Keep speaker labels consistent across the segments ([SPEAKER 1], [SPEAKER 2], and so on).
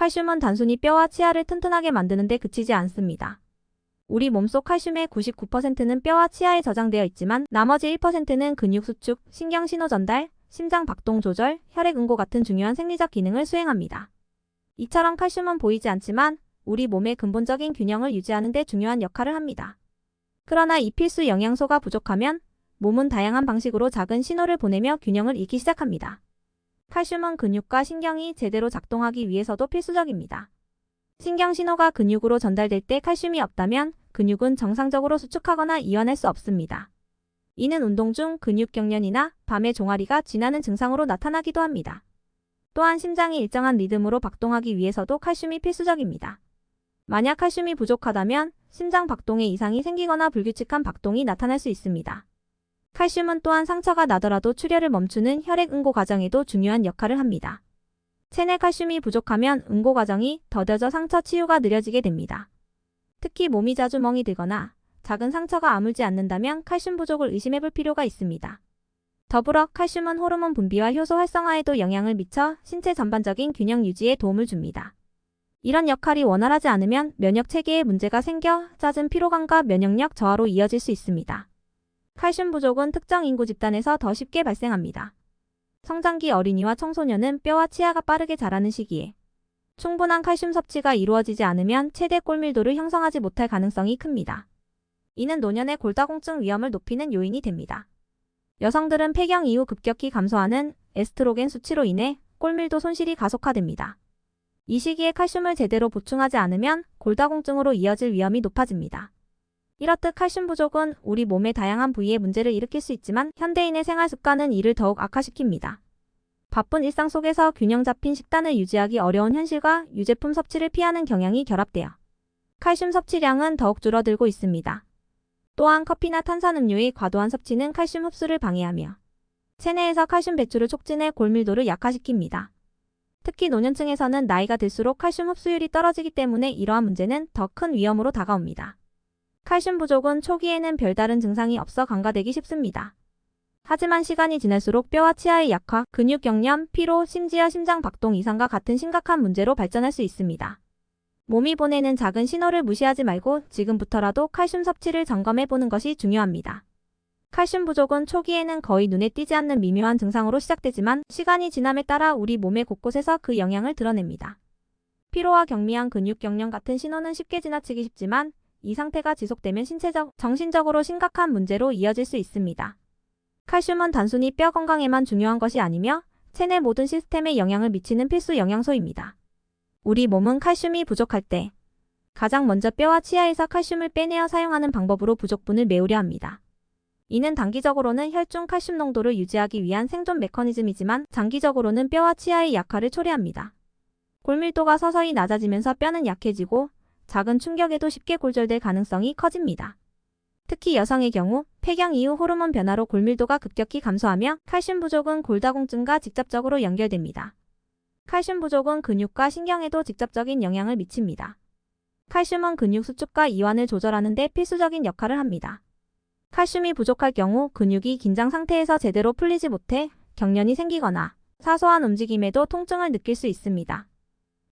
[SPEAKER 1] 칼슘은 단순히 뼈와 치아를 튼튼하게 만드는 데 그치지 않습니다. 우리 몸속 칼슘의 99%는 뼈와 치아에 저장되어 있지만 나머지 1%는 근육 수축, 신경 신호 전달, 심장 박동 조절, 혈액 응고 같은 중요한 생리적 기능을 수행합니다. 이처럼 칼슘은 보이지 않지만 우리 몸의 근본적인 균형을 유지하는 데 중요한 역할을 합니다. 그러나 이 필수 영양소가 부족하면 몸은 다양한 방식으로 작은 신호를 보내며 균형을 잃기 시작합니다. 칼슘은 근육과 신경이 제대로 작동하기 위해서도 필수적입니다. 신경 신호가 근육으로 전달될 때 칼슘이 없다면 근육은 정상적으로 수축하거나 이완할 수 없습니다. 이는 운동 중 근육 경련이나 밤의 종아리가 쥐나는 증상으로 나타나기도 합니다. 또한 심장이 일정한 리듬으로 박동하기 위해서도 칼슘이 필수적입니다. 만약 칼슘이 부족하다면 심장 박동에 이상이 생기거나 불규칙한 박동이 나타날 수 있습니다. 칼슘은 또한 상처가 나더라도 출혈을 멈추는 혈액 응고 과정에도 중요한 역할을 합니다. 체내 칼슘이 부족하면 응고 과정이 더뎌져 상처 치유가 느려지게 됩니다. 특히 몸이 자주 멍이 들거나 작은 상처가 아물지 않는다면 칼슘 부족을 의심해 볼 필요가 있습니다. 더불어 칼슘은 호르몬 분비와 효소 활성화에도 영향을 미쳐 신체 전반적인 균형 유지에 도움을 줍니다. 이런 역할이 원활하지 않으면 면역 체계에 문제가 생겨 잦은 피로감과 면역력 저하로 이어질 수 있습니다. 칼슘 부족은 특정 인구 집단에서 더 쉽게 발생합니다. 성장기 어린이와 청소년은 뼈와 치아가 빠르게 자라는 시기에 충분한 칼슘 섭취가 이루어지지 않으면 최대 골밀도를 형성하지 못할 가능성이 큽니다. 이는 노년의 골다공증 위험을 높이는 요인이 됩니다. 여성들은 폐경 이후 급격히 감소하는 에스트로겐 수치로 인해 골밀도 손실이 가속화됩니다. 이 시기에 칼슘을 제대로 보충하지 않으면 골다공증으로 이어질 위험이 높아집니다. 이렇듯 칼슘 부족은 우리 몸의 다양한 부위에 문제를 일으킬 수 있지만 현대인의 생활 습관은 이를 더욱 악화시킵니다. 바쁜 일상 속에서 균형 잡힌 식단을 유지하기 어려운 현실과 유제품 섭취를 피하는 경향이 결합되어 칼슘 섭취량은 더욱 줄어들고 있습니다. 또한 커피나 탄산음료의 과도한 섭취는 칼슘 흡수를 방해하며 체내에서 칼슘 배출을 촉진해 골밀도를 약화시킵니다. 특히 노년층에서는 나이가 들수록 칼슘 흡수율이 떨어지기 때문에 이러한 문제는 더 큰 위험으로 다가옵니다. 칼슘 부족은 초기에는 별다른 증상이 없어 간과되기 쉽습니다. 하지만 시간이 지날수록 뼈와 치아의 약화, 근육 경련, 피로, 심지어 심장 박동 이상과 같은 심각한 문제로 발전할 수 있습니다. 몸이 보내는 작은 신호를 무시하지 말고 지금부터라도 칼슘 섭취를 점검해 보는 것이 중요합니다. 칼슘 부족은 초기에는 거의 눈에 띄지 않는 미묘한 증상으로 시작되지만 시간이 지남에 따라 우리 몸의 곳곳에서 그 영향을 드러냅니다. 피로와 경미한 근육 경련 같은 신호는 쉽게 지나치기 쉽지만 이 상태가 지속되면 신체적, 정신적으로 심각한 문제로 이어질 수 있습니다. 칼슘은 단순히 뼈 건강에만 중요한 것이 아니며 체내 모든 시스템에 영향을 미치는 필수 영양소입니다. 우리 몸은 칼슘이 부족할 때 가장 먼저 뼈와 치아에서 칼슘을 빼내어 사용하는 방법으로 부족분을 메우려 합니다. 이는 단기적으로는 혈중 칼슘 농도를 유지하기 위한 생존 메커니즘이지만 장기적으로는 뼈와 치아의 약화를 초래합니다. 골밀도가 서서히 낮아지면서 뼈는 약해지고 작은 충격에도 쉽게 골절될 가능성이 커집니다. 특히 여성의 경우 폐경 이후 호르몬 변화로 골밀도가 급격히 감소하며 칼슘 부족은 골다공증과 직접적으로 연결됩니다. 칼슘 부족은 근육과 신경에도 직접적인 영향을 미칩니다. 칼슘은 근육 수축과 이완을 조절하는 데 필수적인 역할을 합니다. 칼슘이 부족할 경우 근육이 긴장 상태에서 제대로 풀리지 못해 경련이 생기거나 사소한 움직임에도 통증을 느낄 수 있습니다.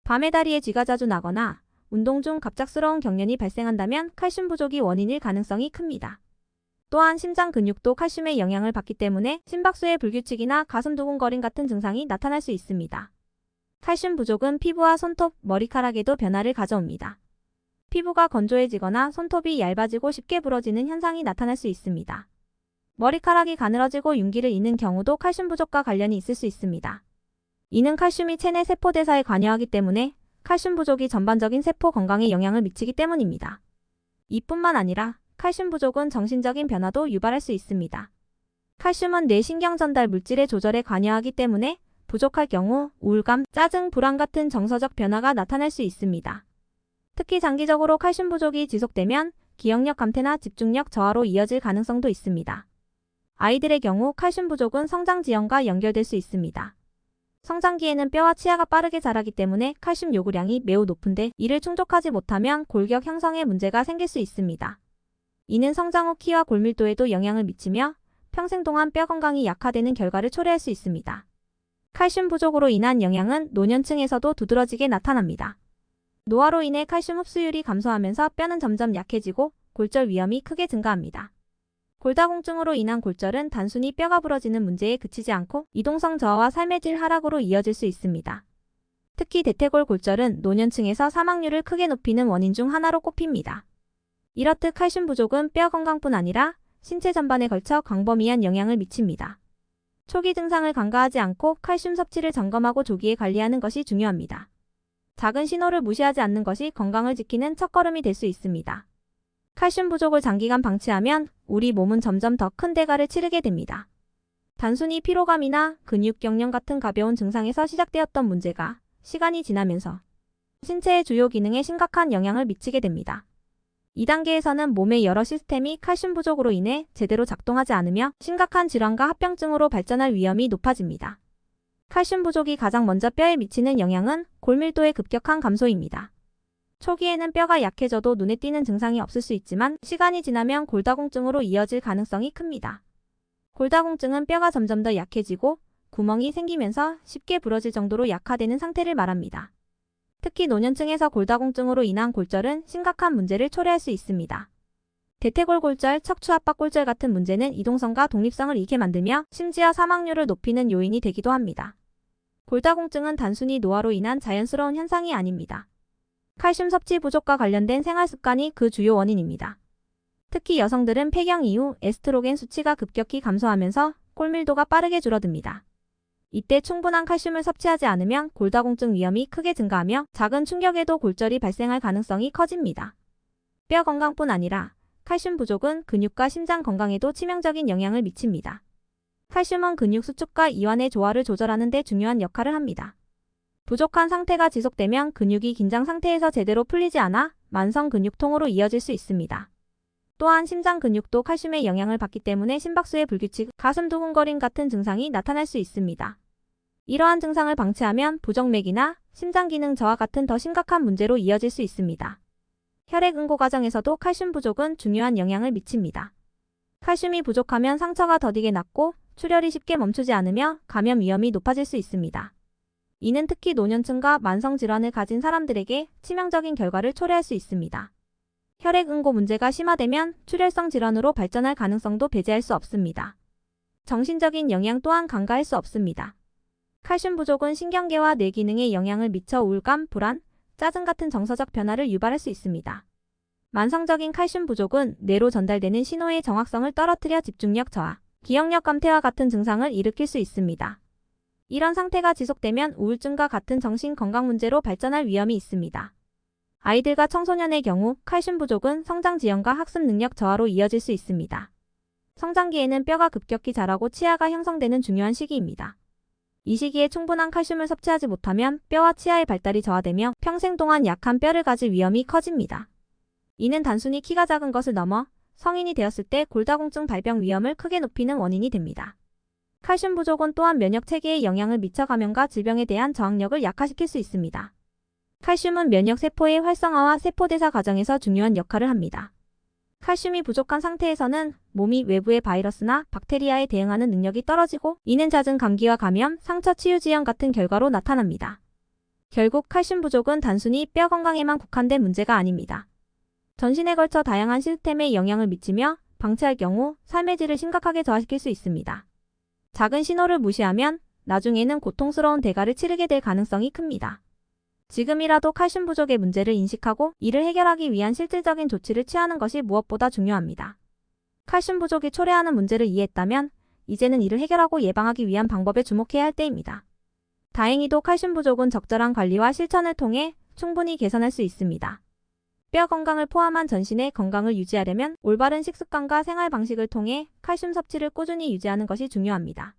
[SPEAKER 1] 밤에 다리에 쥐가 자주 나거나 운동 중 갑작스러운 경련이 발생한다면 칼슘 부족이 원인일 가능성이 큽니다. 또한 심장 근육도 칼슘의 영향을 받기 때문에 심박수의 불규칙이나 가슴 두근거림 같은 증상이 나타날 수 있습니다. 칼슘 부족은 피부와 손톱, 머리카락에도 변화를 가져옵니다. 피부가 건조해지거나 손톱이 얇아지고 쉽게 부러지는 현상이 나타날 수 있습니다. 머리카락이 가늘어지고 윤기를 잃는 경우도 칼슘 부족과 관련이 있을 수 있습니다. 이는 칼슘이 체내 세포 대사에 관여하기 때문에 칼슘 부족이 전반적인 세포 건강에 영향을 미치기 때문입니다. 이뿐만 아니라 칼슘 부족은 정신적인 변화도 유발할 수 있습니다. 칼슘은 뇌 신경 전달 물질의 조절에 관여하기 때문에 부족할 경우 우울감, 짜증, 불안 같은 정서적 변화가 나타날 수 있습니다. 특히 장기적으로 칼슘 부족이 지속되면 기억력 감퇴나 집중력 저하로 이어질 가능성도 있습니다. 아이들의 경우 칼슘 부족은 성장 지연과 연결될 수 있습니다. 성장기에는 뼈와 치아가 빠르게 자라기 때문에 칼슘 요구량이 매우 높은데 이를 충족하지 못하면 골격 형성에 문제가 생길 수 있습니다. 이는 성장 후 키와 골밀도에도 영향을 미치며 평생 동안 뼈 건강이 약화되는 결과를 초래할 수 있습니다. 칼슘 부족으로 인한 영향은 노년층에서도 두드러지게 나타납니다. 노화로 인해 칼슘 흡수율이 감소하면서 뼈는 점점 약해지고 골절 위험이 크게 증가합니다. 골다공증으로 인한 골절은 단순히 뼈가 부러지는 문제에 그치지 않고 이동성 저하와 삶의 질 하락으로 이어질 수 있습니다. 특히 대퇴골 골절은 노년층에서 사망률을 크게 높이는 원인 중 하나로 꼽힙니다. 이렇듯 칼슘 부족은 뼈 건강뿐 아니라 신체 전반에 걸쳐 광범위한 영향을 미칩니다. 초기 증상을 간과하지 않고 칼슘 섭취를 점검하고 조기에 관리하는 것이 중요합니다. 작은 신호를 무시하지 않는 것이 건강을 지키는 첫걸음이 될 수 있습니다. 칼슘 부족을 장기간 방치하면 우리 몸은 점점 더 큰 대가를 치르게 됩니다. 단순히 피로감이나 근육 경련 같은 가벼운 증상에서 시작되었던 문제가 시간이 지나면서 신체의 주요 기능에 심각한 영향을 미치게 됩니다. 2단계에서는 몸의 여러 시스템이 칼슘 부족으로 인해 제대로 작동하지 않으며 심각한 질환과 합병증으로 발전할 위험이 높아집니다. 칼슘 부족이 가장 먼저 뼈에 미치는 영향은 골밀도의 급격한 감소입니다. 초기에는 뼈가 약해져도 눈에 띄는 증상이 없을 수 있지만 시간이 지나면 골다공증으로 이어질 가능성이 큽니다. 골다공증은 뼈가 점점 더 약해지고 구멍이 생기면서 쉽게 부러질 정도로 약화되는 상태를 말합니다. 특히 노년층에서 골다공증으로 인한 골절은 심각한 문제를 초래할 수 있습니다. 대퇴골 골절, 척추 압박 골절 같은 문제는 이동성과 독립성을 잃게 만들며 심지어 사망률을 높이는 요인이 되기도 합니다. 골다공증은 단순히 노화로 인한 자연스러운 현상이 아닙니다. 칼슘 섭취 부족과 관련된 생활 습관이 그 주요 원인입니다. 특히 여성들은 폐경 이후 에스트로겐 수치가 급격히 감소하면서 골밀도가 빠르게 줄어듭니다. 이때 충분한 칼슘을 섭취하지 않으면 골다공증 위험이 크게 증가하며 작은 충격에도 골절이 발생할 가능성이 커집니다. 뼈 건강뿐 아니라 칼슘 부족은 근육과 심장 건강에도 치명적인 영향을 미칩니다. 칼슘은 근육 수축과 이완의 조화를 조절하는 데 중요한 역할을 합니다. 부족한 상태가 지속되면 근육이 긴장 상태에서 제대로 풀리지 않아 만성 근육통으로 이어질 수 있습니다. 또한 심장 근육도 칼슘의 영향을 받기 때문에 심박수의 불규칙, 가슴 두근거림 같은 증상이 나타날 수 있습니다. 이러한 증상을 방치하면 부정맥이나 심장 기능 저하 같은 더 심각한 문제로 이어질 수 있습니다. 혈액 응고 과정에서도 칼슘 부족은 중요한 영향을 미칩니다. 칼슘이 부족하면 상처가 더디게 낫고 출혈이 쉽게 멈추지 않으며 감염 위험이 높아질 수 있습니다. 이는 특히 노년층과 만성 질환을 가진 사람들에게 치명적인 결과를 초래할 수 있습니다. 혈액 응고 문제가 심화되면 출혈성 질환으로 발전할 가능성도 배제할 수 없습니다. 정신적인 영향 또한 간과할 수 없습니다. 칼슘 부족은 신경계와 뇌 기능에 영향을 미쳐 우울감, 불안, 짜증 같은 정서적 변화를 유발할 수 있습니다. 만성적인 칼슘 부족은 뇌로 전달되는 신호의 정확성을 떨어뜨려 집중력 저하, 기억력 감퇴와 같은 증상을 일으킬 수 있습니다. 이런 상태가 지속되면 우울증과 같은 정신 건강 문제로 발전할 위험이 있습니다. 아이들과 청소년의 경우 칼슘 부족은 성장 지연과 학습 능력 저하로 이어질 수 있습니다. 성장기에는 뼈가 급격히 자라고 치아가 형성되는 중요한 시기입니다. 이 시기에 충분한 칼슘을 섭취하지 못하면 뼈와 치아의 발달이 저하되며 평생 동안 약한 뼈를 가질 위험이 커집니다. 이는 단순히 키가 작은 것을 넘어 성인이 되었을 때 골다공증 발병 위험을 크게 높이는 원인이 됩니다. 칼슘 부족은 또한 면역 체계에 영향을 미쳐 감염과 질병에 대한 저항력을 약화시킬 수 있습니다. 칼슘은 면역 세포의 활성화와 세포 대사 과정에서 중요한 역할을 합니다. 칼슘이 부족한 상태에서는 몸이 외부의 바이러스나 박테리아에 대응하는 능력이 떨어지고 이는 잦은 감기와 감염, 상처 치유 지연 같은 결과로 나타납니다. 결국 칼슘 부족은 단순히 뼈 건강에만 국한된 문제가 아닙니다. 전신에 걸쳐 다양한 시스템에 영향을 미치며 방치할 경우 삶의 질을 심각하게 저하시킬 수 있습니다. 작은 신호를 무시하면 나중에는 고통스러운 대가를 치르게 될 가능성이 큽니다. 지금이라도 칼슘 부족의 문제를 인식하고 이를 해결하기 위한 실질적인 조치를 취하는 것이 무엇보다 중요합니다. 칼슘 부족이 초래하는 문제를 이해했다면 이제는 이를 해결하고 예방하기 위한 방법에 주목해야 할 때입니다. 다행히도 칼슘 부족은 적절한 관리와 실천을 통해 충분히 개선할 수 있습니다. 뼈 건강을 포함한 전신의 건강을 유지하려면 올바른 식습관과 생활 방식을 통해 칼슘 섭취를 꾸준히 유지하는 것이 중요합니다.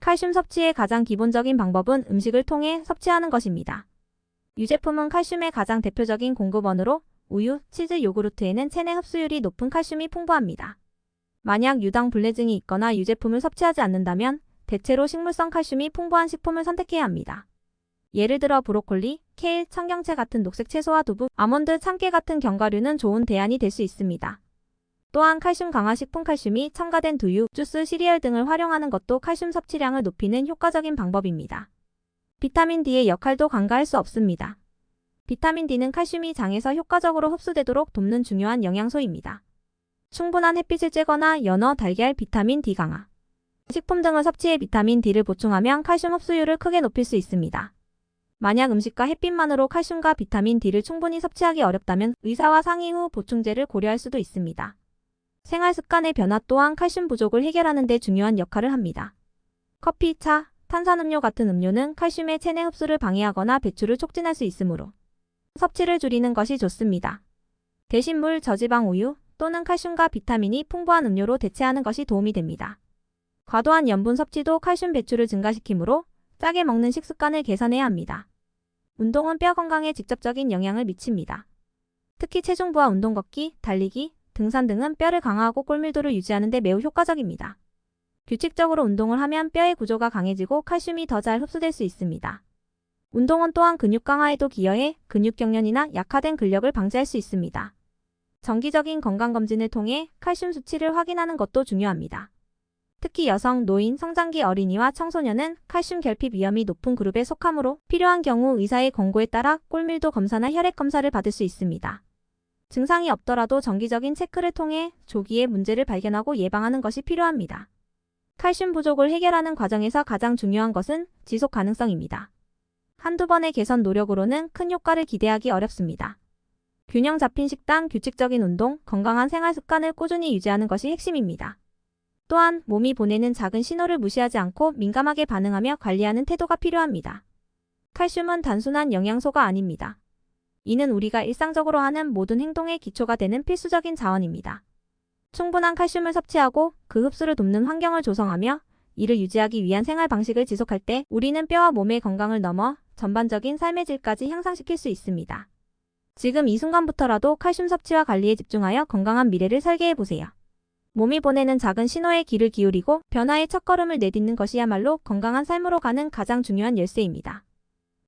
[SPEAKER 1] 칼슘 섭취의 가장 기본적인 방법은 음식을 통해 섭취하는 것입니다. 유제품은 칼슘의 가장 대표적인 공급원으로 우유, 치즈, 요구르트에는 체내 흡수율이 높은 칼슘이 풍부합니다. 만약 유당 불내증이 있거나 유제품을 섭취하지 않는다면 대체로 식물성 칼슘이 풍부한 식품을 선택해야 합니다. 예를 들어 브로콜리, 케일, 청경채 같은 녹색 채소와 두부, 아몬드, 참깨 같은 견과류는 좋은 대안이 될 수 있습니다. 또한 칼슘 강화 식품 칼슘이 첨가된 두유, 주스, 시리얼 등을 활용하는 것도 칼슘 섭취량을 높이는 효과적인 방법입니다. 비타민 D의 역할도 간과할 수 없습니다. 비타민 D는 칼슘이 장에서 효과적으로 흡수되도록 돕는 중요한 영양소입니다. 충분한 햇빛을 쬐거나 연어, 달걀, 비타민 D 강화. 식품 등을 섭취해 비타민 D를 보충하면 칼슘 흡수율을 크게 높일 수 있습니다. 만약 음식과 햇빛만으로 칼슘과 비타민 D를 충분히 섭취하기 어렵다면 의사와 상의 후 보충제를 고려할 수도 있습니다. 생활 습관의 변화 또한 칼슘 부족을 해결하는 데 중요한 역할을 합니다. 커피, 차, 탄산음료 같은 음료는 칼슘의 체내 흡수를 방해하거나 배출을 촉진할 수 있으므로 섭취를 줄이는 것이 좋습니다. 대신 물, 저지방 우유 또는 칼슘과 비타민이 풍부한 음료로 대체하는 것이 도움이 됩니다. 과도한 염분 섭취도 칼슘 배출을 증가시키므로 짜게 먹는 식습관을 개선해야 합니다. 운동은 뼈 건강에 직접적인 영향을 미칩니다. 특히 체중부와 운동 걷기, 달리기, 등산 등은 뼈를 강화하고 골밀도를 유지하는 데 매우 효과적입니다. 규칙적으로 운동을 하면 뼈의 구조가 강해지고 칼슘이 더 잘 흡수될 수 있습니다. 운동은 또한 근육 강화에도 기여해 근육 경련이나 약화된 근력을 방지할 수 있습니다. 정기적인 건강검진을 통해 칼슘 수치를 확인하는 것도 중요합니다. 특히 여성, 노인, 성장기 어린이와 청소년은 칼슘 결핍 위험이 높은 그룹에 속하므로 필요한 경우 의사의 권고에 따라 꼴밀도 검사나 혈액 검사를 받을 수 있습니다. 증상이 없더라도 정기적인 체크를 통해 조기에 문제를 발견하고 예방하는 것이 필요합니다. 칼슘 부족을 해결하는 과정에서 가장 중요한 것은 지속 가능성입니다. 한두 번의 개선 노력으로는 큰 효과를 기대하기 어렵습니다. 균형 잡힌 식단, 규칙적인 운동, 건강한 생활 습관을 꾸준히 유지하는 것이 핵심입니다. 또한 몸이 보내는 작은 신호를 무시하지 않고 민감하게 반응하며 관리하는 태도가 필요합니다. 칼슘은 단순한 영양소가 아닙니다. 이는 우리가 일상적으로 하는 모든 행동의 기초가 되는 필수적인 자원입니다. 충분한 칼슘을 섭취하고 그 흡수를 돕는 환경을 조성하며 이를 유지하기 위한 생활 방식을 지속할 때 우리는 뼈와 몸의 건강을 넘어 전반적인 삶의 질까지 향상시킬 수 있습니다. 지금 이 순간부터라도 칼슘 섭취와 관리에 집중하여 건강한 미래를 설계해 보세요. 몸이 보내는 작은 신호에 귀를 기울이고 변화의 첫걸음을 내딛는 것이야말로 건강한 삶으로 가는 가장 중요한 열쇠입니다.